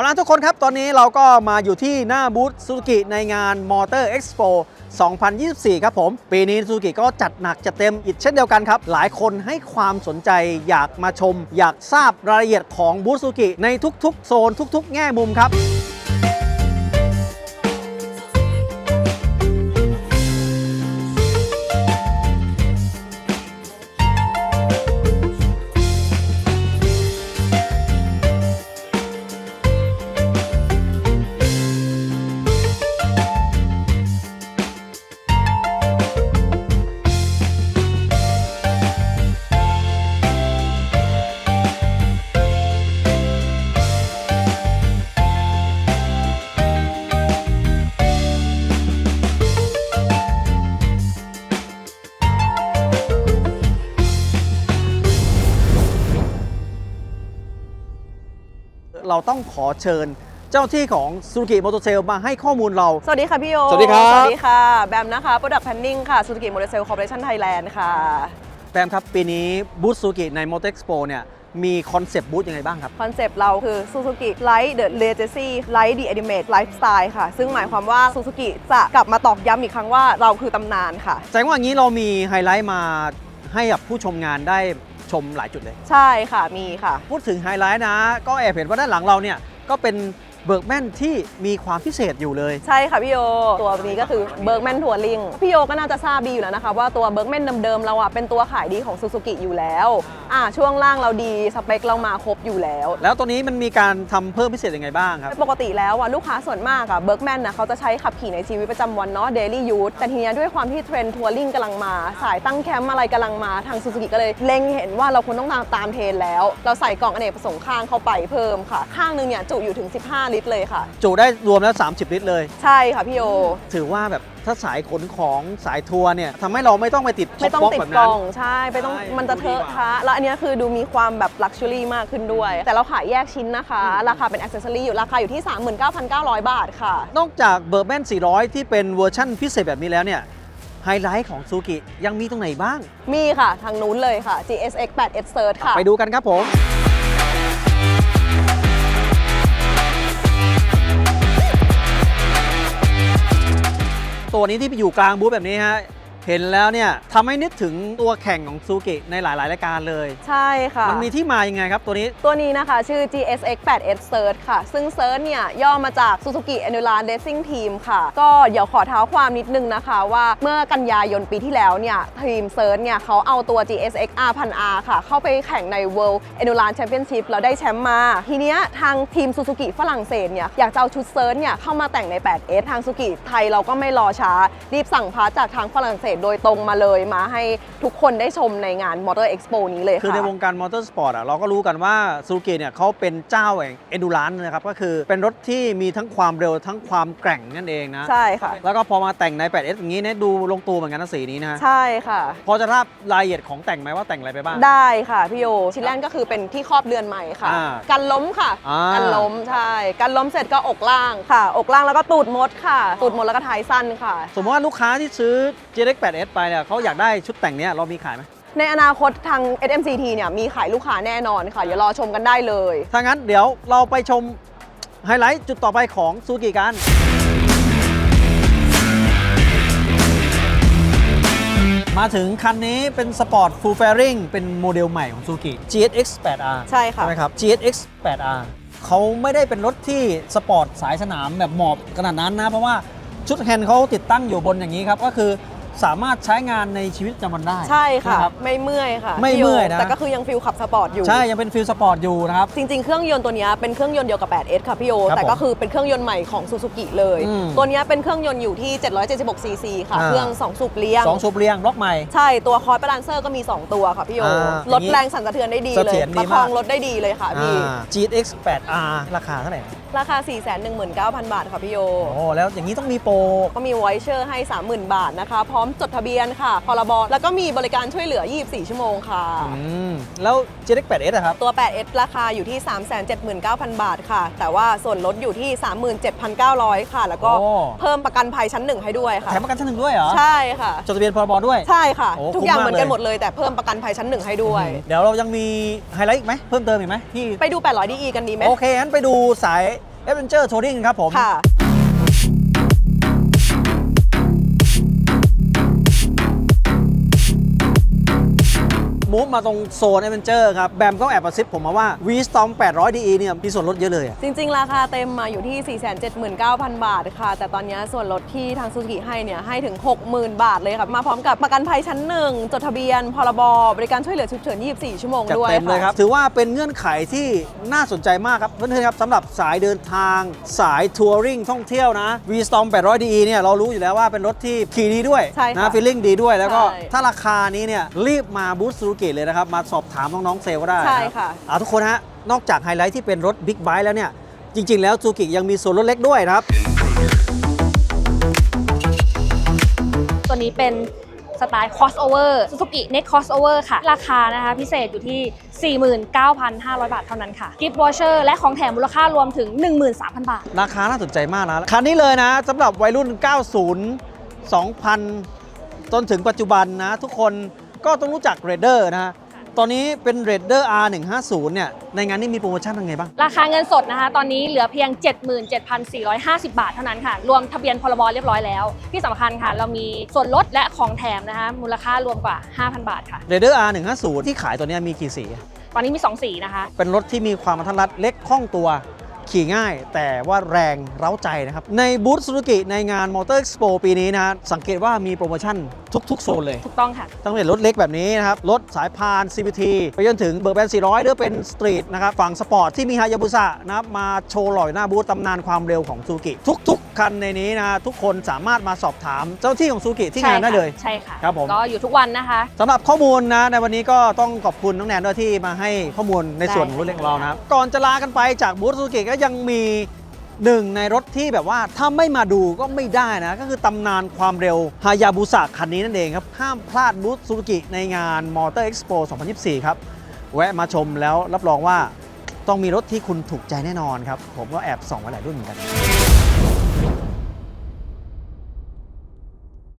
เอาล่ะทุกคนครับ ตอนนี้เราก็มาอยู่ที่หน้าบูธซูซูกิในงาน Motor Expo 2024 ครับผม ปีนี้ซูซูกิก็จัดหนักจัดเต็มอีกเช่นเดียวกันครับ หลายคนให้ความสนใจอยากมาชม อยากทราบรายละเอียดของบูธซูซูกิในทุกๆ โซนทุก ๆ แง่มุมครับ เราต้องขอเชิญ เจ้าที่ของซูซูกิมอเตอร์เซลมาให้ข้อมูลเรา สวัสดีค่ะพี่โยสวัสดีครับ สวัสดีค่ะ แบมนะคะ Product Planning ค่ะ Suzuki Motor Corporation Thailand ค่ะ แปมครับปีนี้บูธซูซูกิใน Motor Expo เนี่ยมีคอนเซปต์บูธยังไงบ้างครับ คอนเซปต์เราคือ Suzuki Light the Legacy Light the Ultimate Lifestyle ค่ะ ซึ่งหมายความว่า Suzuki จะกลับมาตอกย้ำอีกครั้งว่าเราคือตำนานค่ะ แสดงว่าอย่างนี้เรามีไฮไลท์มาให้กับผู้ชมงานได้ ชมหลายจุดเลย ใช่ค่ะมีค่ะ พูดถึงไฮไลท์นะ ก็แอบเห็นว่าด้านหลังเราเนี่ยก็เป็น เบิร์กแมนที่มีความพิเศษอยู่เลย ใช่ค่ะพี่โย ตัวนี้ก็คือ Bergman Touring พี่โยก็น่าจะทราบดีอยู่แล้วนะคะ ว่าตัว Bergman เดิมๆเราอะเป็นตัวขายดีของ Suzuki อยู่แล้วอ่าช่วงล่างเราดีสเปคเรามาครบอยู่แล้ว แล้วตัวนี้มันมีการทำเพิ่มพิเศษยังไงบ้างครับ ปกติแล้วอะลูกค้าส่วนมากอะเบิร์กแมนนะเขาจะใช้ขับขี่ในชีวิตประจำวันเนาะเดลี่ยูทแต่ทีเนี้ยด้วยความที่เทรนด์ทัวริงกำลังมา สายตั้งแคมป์อะไรกำลังมาทางซูซูกิก็เลยเล็งเห็นว่าเราควรต้องตามตามเทรนด์แล้ว เราใส่กล่องอเนกประสงค์ข้างเข้าไปเพิ่มค่ะ ข้างหนึงเนี่ยจุอยู่ถึง 15ลิตรเลยค่ะ จุได้รวมแล้ว 30 ลิตรเลย ใช่ค่ะพี่โยถือว่าแบบถ้าสายขนของสายทัวร์เนี่ยทำให้เราไม่ต้องไปติดไม่ต้องท็ปบ็ติดแบบกนั้ล่นอง ใช่ไม่ต้องใช่มันจะเทอะดูดีกว่าทะแล้วอันเนี้ยคือดูมีความแบบลักชัวรี่มากขึ้นด้วย แต่เราขายแยกชิ้นนะคะ ราคาเป็นอ c เซสซอรี่อยู่ราคาอยู่ที่ 39,900 บาทค่ะ นอกจากเบิร์กแมน400 ที่เป็นเวอร์ชั่นพิเศษแบบนี้แล้วเนี่ยไฮไลท์ของซูกิยังมีตรงไหนบ้าง มีค่ะ ทางนู้นเลยค่ะ GSX 8 S Search ค่ะ ไปดูกันครับผม ตัวนี้ที่อยู่กลางบูธแบบนี้ฮะ เห็นแล้วเนี่ยทำให้นึกถึงตัวแข่งของซูกิในหลาย ๆ รายการเลย ใช่ค่ะ มันมีที่มายังไงครับตัวนี้ ตัวนี้นะคะ ชื่อ GSX 8 S Search ค่ะ ซึ่ง Search เนี่ย ย่อมาจาก Suzuki Annular Racing Team ค่ะ ก็เดี๋ยวขอเท้าความนิดนึงนะคะ ว่าเมื่อกันยายนปีที่แล้วเนี่ย ทีม Search เนี่ยเขาเอาตัว GSX R 1 0 0 R ค่ะ เข้าไปแข่งใน World Annular Championship แล้วได้แชมป์มา ทีเนี้ยทางทีม Suzuki ฝรั่งเศสเนี่ยอยากจะเอาชุด Search เนี่ยเข้ามาแต่งใน 8S ทาง Suzuki ไทยเราก็ไม่รอช้ารีบสั่งพาร์ทจากทางฝรั่งเศสโดยตรงมาเลยมาให้ทุกคนได้ชมในงาน Motor Expo นี้เลยค่ะ คือในวงการมอเตอร์สปอร์ตอะเราก็รู้กันว่าซูกิเนี่ยเขาเป็นเจ้าแห่งเอดูรานนะครับก็คือเป็นรถที่มีทั้งความเร็วทั้งความแกร่งนั่นเองนะ ใช่ค่ะ แล้วก็พอมาแต่งใน 8S อย่างนี้เนี่ยดูลงตัวเหมือนกันนะสีนี้นะฮะใช่ค่ะ พอจะทราบรายละเอียดของแต่งไหมว่าแต่งอะไรไปบ้าง ได้ค่ะพี่โยชิ้นแรกก็คือเป็นที่ครอบเรือนใหม่ค่ะ อ่ากันล้มค่ะอ่ากันล้มใช่กันล้มเสร็จก็อกล่างค่ะ อกล่างแล้วก็ตูดมดค่ะ ตูดมดแล้วก็ท้ายสั้นค่ะ สมมติว่าลูกค้าที่ซื้อ GX 8S ไปเนี่ยเขาอยากได้ชุดแต่งเนี้ยเรามีขายไหมในอนาคตทาง SMCT เนี่ยมีขายลูกค้าแน่นอนค่ะ อย่ารอชมกันได้เลย ถ้างั้นเดี๋ยวเราไปชมไฮไลท์จุดต่อไปของซูกิกันมาถึงคันนี้เป็นสปอร์ตฟูล f ฟ r ริงเป็นโมเดลใหม่ของซูกิ GSX 8R ใช่ค่ะใช่ไหมครับ GSX 8R เขาไม่ได้เป็นรถที่สปอร์ตสายสนามแบบหมอบขนาดนั้นนะ เพราะว่าชุดแฮนด์เขาติดตั้งอยู่บนอย่างนี้ครับ ก็คือ สามารถใช้งานในชีวิตประจำวันได้ใช่ค่ะ นรับ ไม่เมื่อยค่ะไม่พี่โเมื่อยนะ แต่ก็คือยังฟิลขับสปอร์ตอยู่ ใช่ยังเป็นฟิลสปอร์ตอยู่นะครับ จริงๆ เครื่องยนต์ตัวเนี้ยเป็นเครื่องยนต์เดียวกับ 8S ค่ะพี่โย ครับแต่ก็คือเป็นเครื่องยนต์ใหม่ของ Suzuki เลย อืมตัวเนี้ยเป็นเครื่องยนต์อยู่ที่ 776 ซีซีค่ะ อ่า เครื่อง 2 สูบเลี้ยง สองสูบเรียงบล็อกใหม่ ใช่ ตัวคอร์สบาลานเซอร์ก็มี 2 ตัวค่ะพี่โย อ่าลดอย่างนี้แรงสั่นสะเทือนได้ดีเสเลถียยรดีประคองมากรถได้ดีเลยค่ะพี่อ่า GTX 8R ราคาเท่าไหร่นะ ราคา 419,000 บาทค่ะพี่โย โอ้แล้วอย่างนี้ต้องมีโปร ก็มีไวเชอร์ให้ 30,000 บาทนะคะ พร้อมจดทะเบียนค่ะพรบแล้วก็มีบริการช่วยเหลือ 24 ชั่วโมงค่ะ อืม แล้ว GTX 8S อะครับ ตัว 8S ราคาอยู่ที่ 379,000 บาทค่ะ แต่ว่าส่วนลดอยู่ที่ 37,900 ค่ะ แล้วก็โอ้ เพิ่มประกันภัยชั้นหนึ่งให้ด้วยค่ะ แถมประกันชั้นหนึ่งด้วยเหรอ ใช่ค่ะ จดทะเบียนพรบด้วย ใช่ค่ะ โอ้ทุกอย่างคุ้มมากเหมือนกันเลยหมดเลย แต่เพิ่มประกันภัยชั้นหนึ่งให้ด้วย เดี๋ยวเรายังมีไฮไลท์อีกไหมเพิ่มเติมอีกไหมที่ ไปดู 800 DE กันดีไหม โอเคงั้นไปดูสาย Adventure Touring ครับผม มูฟมาตรงโซน Adventure ครับ แบมก็แอบประซิบผมมาว่า V-Storm 800 DE เนี่ยมีส่วนลดเยอะเลยอะจริง ๆ ราคาเต็มมาอยู่ที่ 479,000 บาทค่ะ แต่ตอนนี้ส่วนลดที่ทางซูซูกิให้เนี่ยให้ถึง 60,000 บาทเลยค่ะ มาพร้อมกับประกันภัยชั้นหนึ่งจดทะเบียน พรบ บริการช่วยเหลือฉุกเฉิน 24 ชั่วโมงจัดด้วยเต็มเลยครับะถือว่าเป็นเงื่อนไขที่น่าสนใจมากครับ เพื่อนๆครับสำหรับสายเดินทางสายทัวริงท่องเที่ยวนะ V-Storm 800 DE เนี่ยเรารู้อยู่แล้วว่าเป็นรถที่ขี่ดีด้วยใช่ค่ะนะฟีลลิ่งดีด้วยแล้วก็ใช่ ถ้าราคานี้เนี่ยรีบมาบูธซูซูกิเลยนะครับ มาสอบถามน้องๆเซลล์ก็ได้นใช่ค่ะ อ่าทุกคนฮะ นอกจากไฮไลท์ที่เป็นรถบิ๊กไบค์แล้วเนี่ย จริง ๆ แล้วซูซูกิยังมีส่วนลดเล็กด้วยนะครับ ตัวนี้เป็นสไตล์ crossover Suzuki Next crossover ค่ะ ราคานะคะพิเศษอยู่ที่ 49,500 บาทเท่านั้นค่ะ gift voucher และของแถมมูลค่ารวมถึง 13,000 บาท ราคาน่าสนใจมากนะ คันนี้เลยนะสำหรับวัยรุ่น 90 2000 จนถึงปัจจุบันนะ ทุกคน ก็ต้องรู้จัก r a d e r นะฮะตอนนี้เป็น r a d e r R150 เนี่ย ในงานนี้มีโปรโมชั่นยังไงบ้าง ราคาเงินสดนะคะ ตอนนี้เหลือเพียง 77,450 บาทเท่านั้นค่ะ รวมทะเบียนพรบเรียบร้อยแล้ว ที่สำคัญค่ะ เรามีส่วนลดและของแถมนะคะ มูลค่ารวมกว่า 5,000 บาทค่ะ r a d e r R150 ที่ขายตัวเนี้ยมีกี่สี ตอนนี้มี 2 สีนะคะ เป็นรถที่มีความมัธรัดเล็กคล่องตัว ขี่ง่ายแต่ว่าแรงเร้าใจนะครับ ในบูธซูซูกิในงาน Motor Expo ปีนี้นะสังเกตว่ามีโปรโมชั่นทุก ๆ โซนเลย ถูกต้องค่ะ ตั้งแต่รถเล็กแบบนี้นะครับ รถสายพาน CVT ไปจนถึงเบอร์แบน400 หรือเป็นสตรีทนะครับ ฝั่งสปอร์ตที่มีฮายาบุสะนะครับ มาโชว์หล่อยหน้าบูธตำนานความเร็วของซูกิทุก ๆคันในนี้นะทุกคนสามารถมาสอบถามเจ้าที่ของซูกิที่งานได้เลย ใช่ค่ะครับผมก็อยู่ทุกวันนะคะสำหรับข้อมูลนะในวันนี้ก็ต้องขอบคุณน้องแนนด้วยที่มาให้ข้อมูลในส่วนของรถเล็กของเรานะครับก่อนจะลากันไปจากบูธซูซูกิก็ยังมีหนึ่งในรถที่แบบว่าถ้าไม่มาดูก็ไม่ได้นะ ก็คือตำนานความเร็วฮายาบุสะคันนี้นั่นเองครับ ห้ามพลาดบูธซูซูกิในงาน Motor Expo 2024 ครับ แวะมาชมแล้วรับรองว่าต้องมีรถที่คุณถูกใจแน่นอนครับ ผมก็แอบส่องมาหลายรุ่นเหมือนกัน